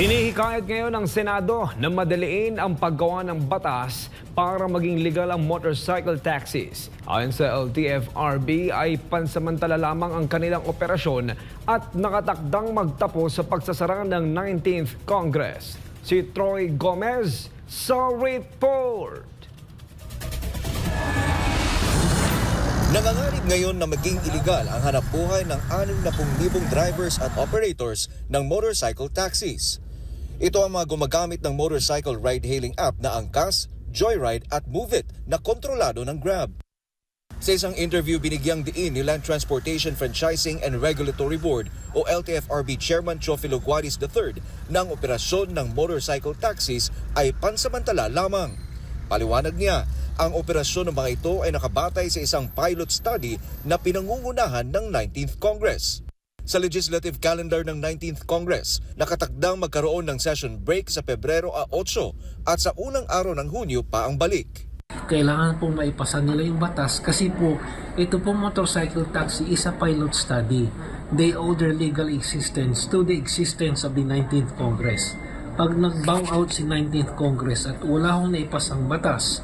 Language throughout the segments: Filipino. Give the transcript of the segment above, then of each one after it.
Hinihikayat ngayon ng Senado na madaliin ang paggawa ng batas para maging legal ang motorcycle taxis. Ayon sa LTFRB ay pansamantala lamang ang kanilang operasyon at nakatakdang magtapos sa pagsasara ng 19th Congress. Si Troy Gomez sa report. Nangangarib ngayon na maging iligal ang hanap buhay ng 60,000 drivers at operators ng motorcycle taxis. Ito ang mga gumagamit ng motorcycle ride-hailing app na Angkas, Joyride at Moveit na kontrolado ng Grab. Sa isang interview, binigyang diin ni Land Transportation Franchising and Regulatory Board o LTFRB Chairman Chofilo Guaris III na ang operasyon ng motorcycle taxis ay pansamantala lamang. Paliwanag niya, ang operasyon ng mga ito ay nakabatay sa isang pilot study na pinangungunahan ng 19th Congress. Sa legislative calendar ng 19th Congress, nakatakdang magkaroon ng session break sa Pebrero a 8 at sa unang araw ng Hunyo pa ang balik. kailangan po maipasa nila yung batas kasi po ito po motorcycle taxi is a pilot study. They owe their legal existence to the existence of the 19th Congress. Pag nag-bow out si 19th Congress at wala hong naipasang batas,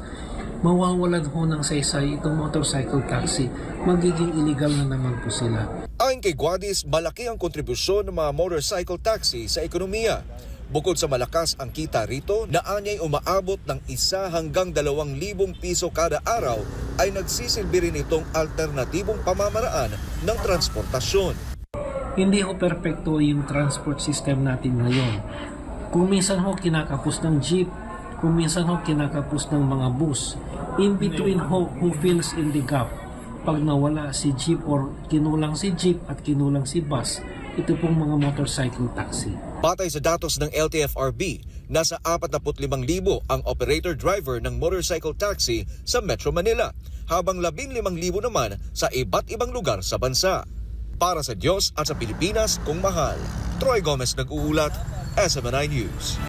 mawawalan ho ng saysay itong motorcycle taxi, magiging illegal na naman po sila. Ayon kay Guadis, malaki ang kontribusyon ng mga motorcycle taxi sa ekonomiya. Bukod sa malakas ang kita rito, na anyay umaabot ng isa hanggang dalawang libong piso kada araw, ay nagsisilbi rin itong alternatibong pamamaraan ng transportasyon. Hindi ho perfecto yung transport system natin ngayon. Kung minsan ho kinakapos ng jeep, kung minsan ho kinakapos ng mga bus, in between ho who fills in the gap. Pag nawala si jeep or kinulang si jeep at kinulang si bus, ito pong mga motorcycle taxi. Batay sa datos ng LTFRB, nasa 45,000 ang operator driver ng motorcycle taxi sa Metro Manila, habang 15,000 naman sa iba't ibang lugar sa bansa. Para sa Diyos at sa Pilipinas kung mahal. Troy Gomez nag-uulat, SMNI News.